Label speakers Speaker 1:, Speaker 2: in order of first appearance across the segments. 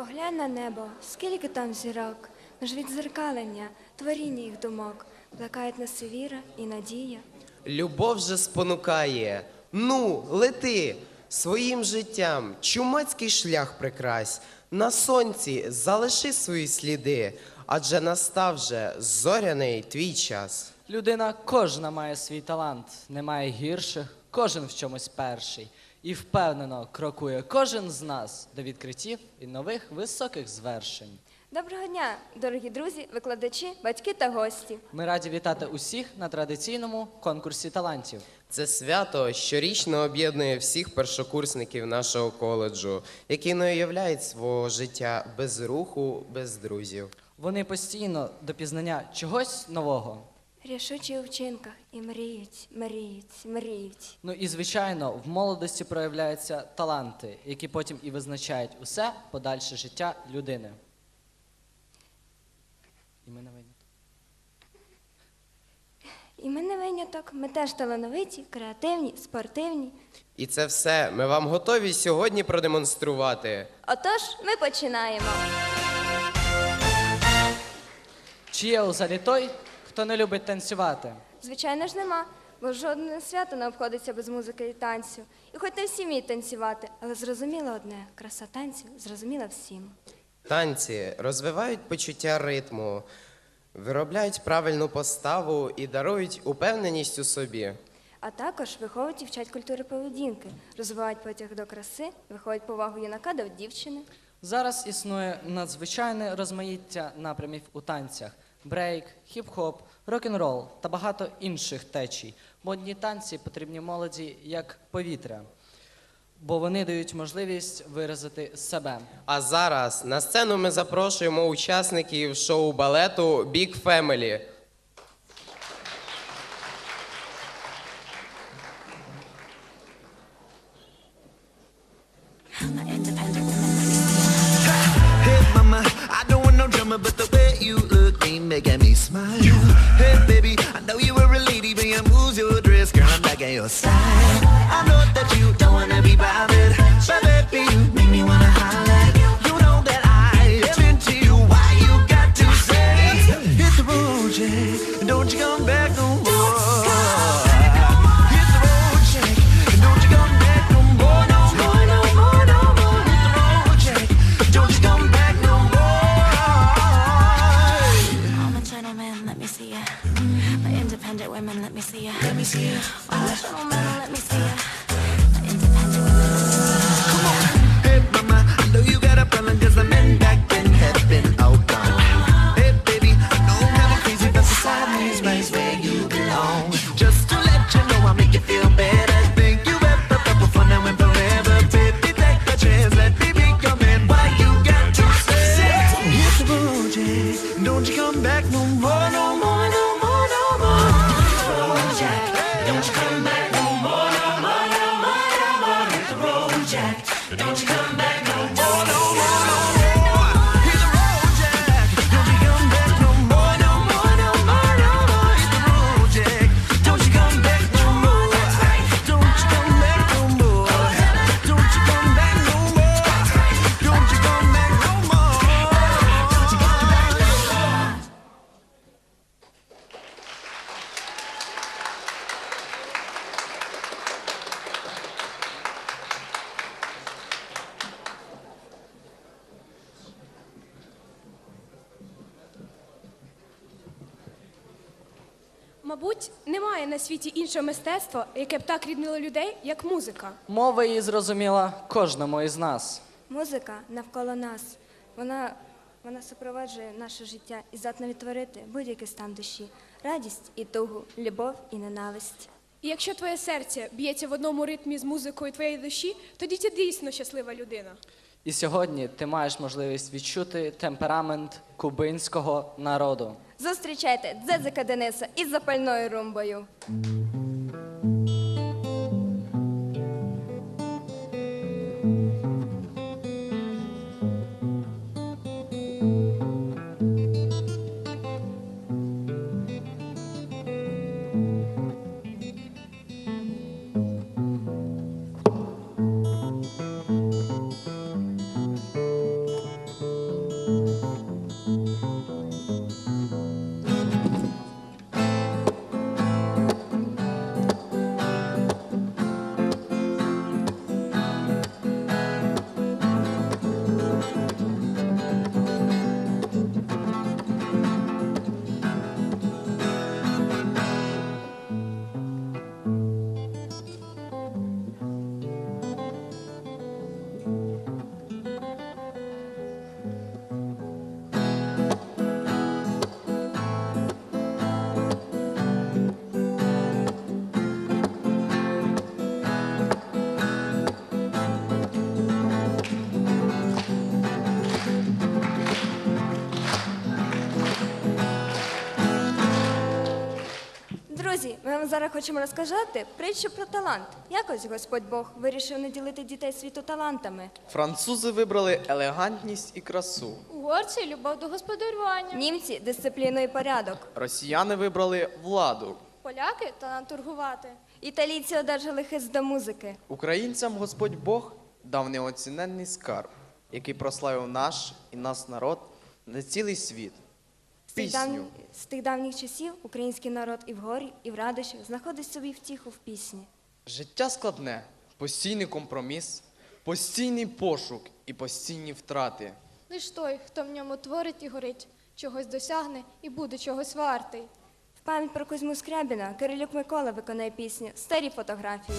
Speaker 1: Поглянь на небо, скільки там зірок, ж відзеркалення, творіння їх думок, плекають нас і віра і надія.
Speaker 2: Любов же спонукає. Ну, лети своїм життям, чумацький шлях прикрась. На сонці залиши свої сліди, адже настав же зоряний твій час.
Speaker 3: Людина кожна має свій талант, немає гірших, кожен в чомусь перший. І впевнено крокує кожен з нас до відкриттів і нових високих звершень.
Speaker 1: Доброго дня, дорогі друзі, викладачі, батьки та гості.
Speaker 3: Ми раді вітати усіх на традиційному конкурсі талантів.
Speaker 2: Це свято щорічно об'єднує всіх першокурсників нашого коледжу, які не уявляють свого життя без руху, без друзів.
Speaker 3: Вони постійно до пізнання чогось нового.
Speaker 1: Рішучі у вчинках і мріють, мріють, мріють.
Speaker 3: Ну і звичайно, в молодості проявляються таланти, які потім і визначають усе подальше життя людини. І ми не винні.
Speaker 1: І ми не виняток, ми теж талановиті, креативні, спортивні.
Speaker 2: І це все ми вам готові сьогодні продемонструвати.
Speaker 1: Отож, ми починаємо.
Speaker 3: Чи є у залі той, хто не любить танцювати?
Speaker 1: Звичайно ж нема, бо жодне свято не обходиться без музики і танцю. І хоч не всі вміють танцювати, але зрозуміло одне, краса танців зрозуміла всім.
Speaker 2: Танці розвивають почуття ритму, виробляють правильну поставу і дарують упевненість у собі.
Speaker 1: А також виховують і вчать культури поведінки, розвивають потяг до краси, виховують повагу юнака до дівчини.
Speaker 3: Зараз існує надзвичайне розмаїття напрямів у танцях: брейк, хіп-хоп, рок-н-рол та багато інших течій. Модні танці потрібні молоді як повітря, бо вони дають можливість виразити себе.
Speaker 2: А зараз на сцену ми запрошуємо учасників шоу балету Big Family.
Speaker 4: Don't you come back no more, no more.
Speaker 5: Мабуть, немає на світі іншого мистецтва, яке б так ріднило людей, як музика.
Speaker 3: Мова її зрозуміла кожному із нас.
Speaker 1: Музика навколо нас. Вона, вона супроводжує наше життя і здатна відтворити будь-який стан душі, радість і тугу, любов і ненависть.
Speaker 5: І якщо твоє серце б'ється в одному ритмі з музикою твоєї душі, тоді ти дійсно щаслива людина.
Speaker 3: І сьогодні ти маєш можливість відчути темперамент кубинського народу.
Speaker 1: Зустрічайте Дзедзика Дениса із запальною румбою. Вам зараз хочемо розказати притчу про талант. Якось Господь Бог вирішив наділити дітей світу талантами.
Speaker 6: Французи вибрали елегантність і красу.
Speaker 5: Угорці любов до господарювання.
Speaker 1: Німці дисципліну і порядок.
Speaker 6: Росіяни вибрали владу.
Speaker 5: Поляки талант торгувати.
Speaker 1: Італійці одержали хист до музики.
Speaker 6: Українцям Господь Бог дав неоціненний скарб, який прославив наш і нас народ на цілий світ.
Speaker 1: Тих, дав...
Speaker 6: Пісню.
Speaker 1: з тих давніх часів український народ і в горі, і в радощах знаходить собі втіху в пісні.
Speaker 6: Життя складне, постійний компроміс, постійний пошук і постійні втрати.
Speaker 5: Лиш той, хто в ньому творить і горить, чогось досягне і буде чогось вартий.
Speaker 1: В пам'ять про Кузьму Скрябіна Кирилюк Микола виконає пісню Старі фотографії.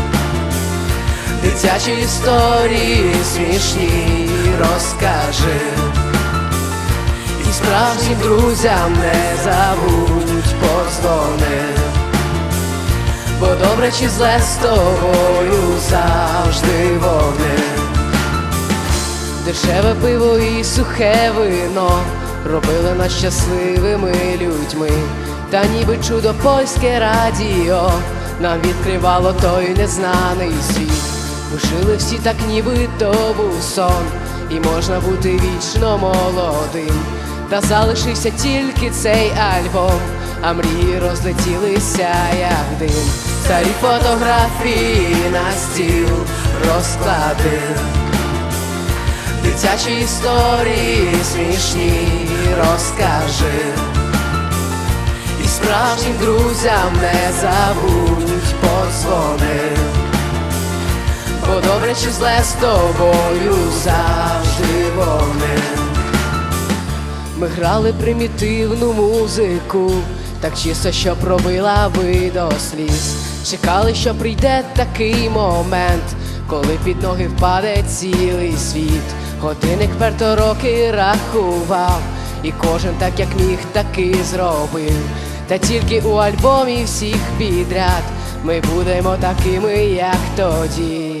Speaker 7: Дитячі історії смішні розкажи. І справжнім друзям не забудь подзвони Бо добре чи зле з тобою завжди вони. Дешеве пиво і сухе вино робили нас щасливими людьми, та ніби чудо польське радіо нам відкривало той незнаний світ. Ми жили всі так, ніби то сон, і можна бути вічно молодим. Та залишився тільки цей альбом, а мрії розлетілися, як дим. Старі фотографії на стіл розкладив. Дитячі історії смішні розкажи І справжнім друзям не забудь подзвони Бо добре чи зле з тобою завжди вони Ми грали примітивну музику, так чисто, що пробила би до сліз. Чекали, що прийде такий момент, коли під ноги впаде цілий світ. Годинник перто роки рахував, і кожен так як міг, таки зробив. Та тільки у альбомі всіх підряд ми будемо такими, як тоді.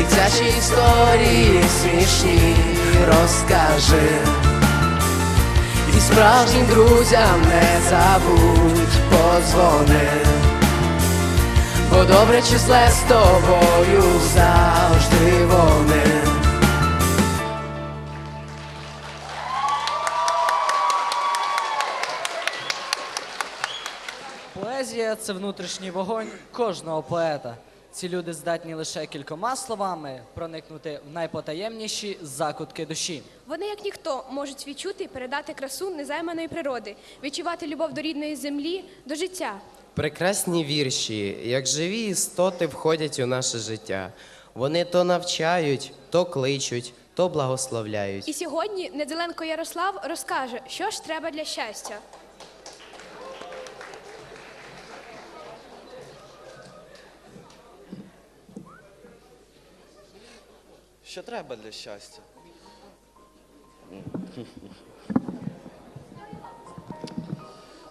Speaker 7: Дитячі історії смішні розкажи. І справжнім друзям не забудь подзвони. Бо добре чи зле з тобою завжди вони.
Speaker 3: Поезія це внутрішній вогонь кожного поета. Ці люди здатні лише кількома словами проникнути в найпотаємніші закутки душі.
Speaker 5: Вони, як ніхто, можуть відчути і передати красу незайманої природи, відчувати любов до рідної землі, до життя.
Speaker 2: Прекрасні вірші, як живі істоти входять у наше життя. Вони то навчають, то кличуть, то благословляють.
Speaker 5: І сьогодні Неделенко Ярослав розкаже, що ж треба для щастя.
Speaker 8: Що треба для щастя?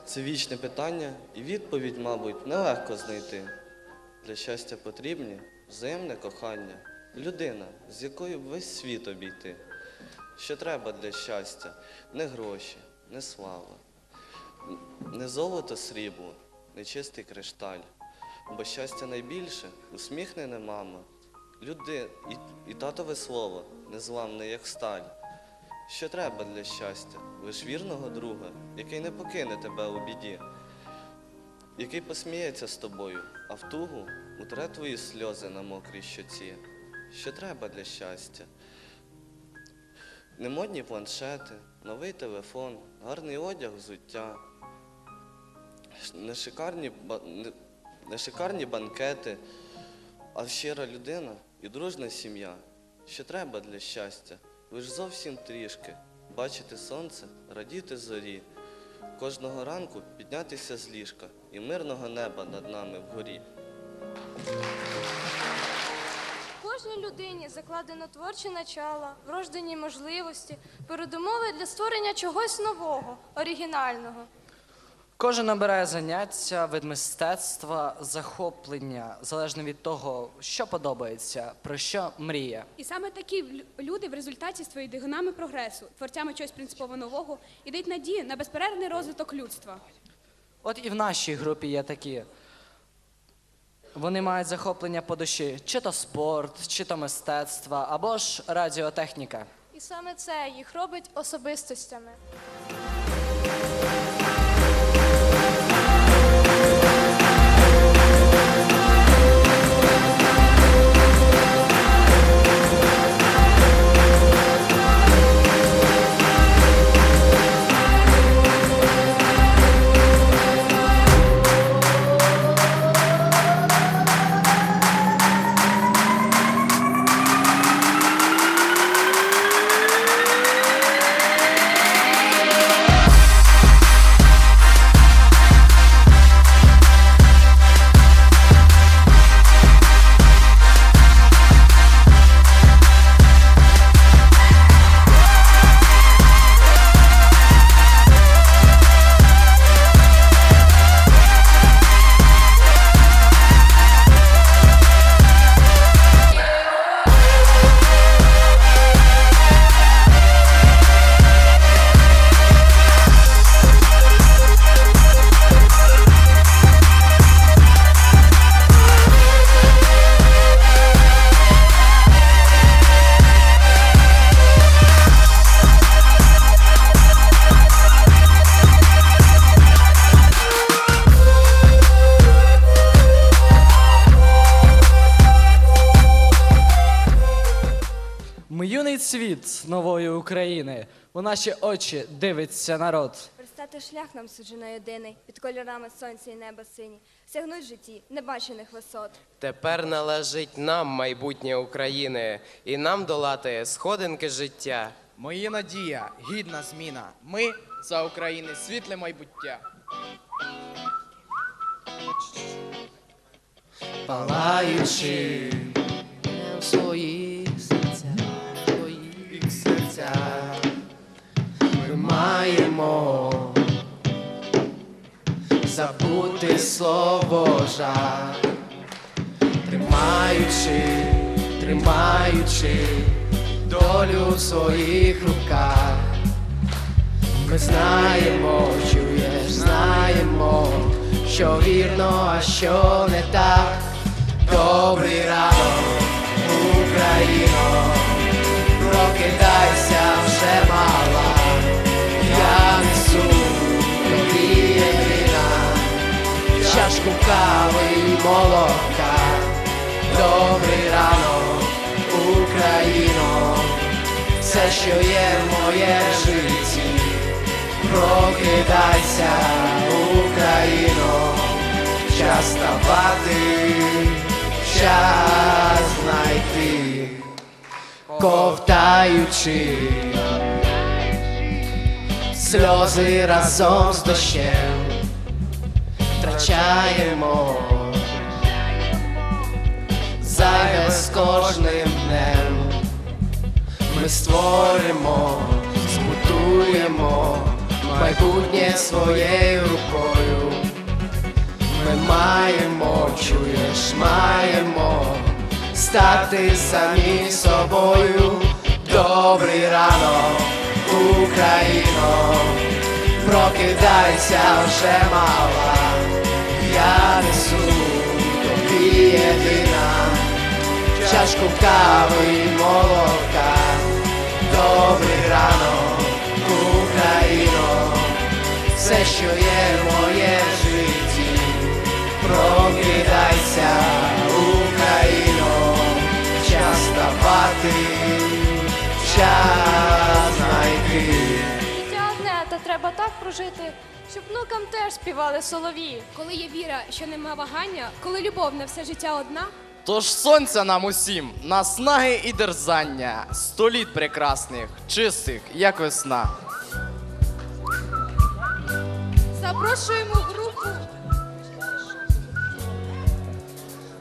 Speaker 8: Це вічне питання, і відповідь, мабуть, нелегко знайти. Для щастя потрібні взаємне кохання, людина, з якою весь світ обійти. Що треба для щастя? Не гроші, не слава, не золото срібло, не чистий кришталь. бо щастя найбільше усміхнена мама. Люди і, і татове слово незламне, як сталь. Що треба для щастя? Лиш вірного друга, який не покине тебе у біді, який посміється з тобою, а в тугу утре твої сльози на мокрій щоці. Що треба для щастя? Немодні планшети, новий телефон, гарний одяг, взуття, не шикарні, не, не шикарні банкети, а щира людина і дружна сім'я. Що треба для щастя? Лиш зовсім трішки бачити сонце, радіти зорі, кожного ранку піднятися з ліжка і мирного неба над нами вгорі.
Speaker 9: Кожній людині закладено творче начало, врождені можливості, передумови для створення чогось нового, оригінального.
Speaker 3: Кожен обирає заняття, вид мистецтва, захоплення, залежно від того, що подобається, про що мріє.
Speaker 5: І саме такі люди в результаті стають двигунами прогресу, творцями чогось принципово нового і дають надію на безперервний розвиток людства.
Speaker 3: От і в нашій групі є такі. Вони мають захоплення по душі, чи то спорт, чи то мистецтво, або ж радіотехніка.
Speaker 9: І саме це їх робить особистостями.
Speaker 3: Ми юний цвіт нової України. У наші очі дивиться народ.
Speaker 1: Пристати шлях нам суджено єдиний, під кольорами сонця і неба сині, сягнуть в житті небачених висот.
Speaker 2: Тепер належить нам майбутнє України, і нам долати сходинки життя.
Speaker 6: Мої надія, гідна зміна. Ми за України світле майбуття.
Speaker 7: палаючи в своїх маємо забути слово жах, тримаючи, тримаючи долю в своїх руках. Ми знаємо, чуєш, знаємо, що вірно, а що не так. Добрий ранок, Україно, прокидайся вже мала, чашку кави і молока. Добрий ранок, Україно, все, що є в моє житті. Прокидайся, Україно, час ставати, час знайти, ковтаючи сльози разом з дощем, втрачаємо зайве з кожним днем. Ми створимо, збудуємо майбутнє своєю рукою. Ми маємо, чуєш, маємо стати самі собою. Добрий ранок, Україно, прокидайся вже мала, я несу і єдина, чашку кави і молока, добрий ранок, Україно, все, що є в моє житті, прокидайся, Україно, час ставати, час знайти.
Speaker 9: Життя одне, та треба так прожити, щоб внукам теж співали солов'ї.
Speaker 5: Коли є віра, що нема вагання, коли любов на все життя одна,
Speaker 6: Тож сонця нам усім, наснаги і дерзання, сто літ прекрасних, чистих, як весна.
Speaker 5: запрошуємо групу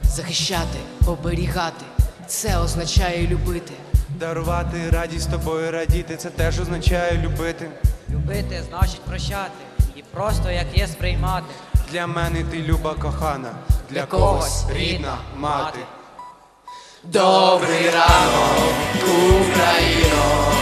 Speaker 7: Захищати, оберігати, це означає любити.
Speaker 10: Дарувати радість тобою радіти, це теж означає любити.
Speaker 11: Любити значить прощати і просто як є сприймати.
Speaker 10: Для мене ти люба кохана, для
Speaker 7: Для
Speaker 10: когось
Speaker 7: когось
Speaker 10: рідна мати.
Speaker 7: Добрий ранок, Україно,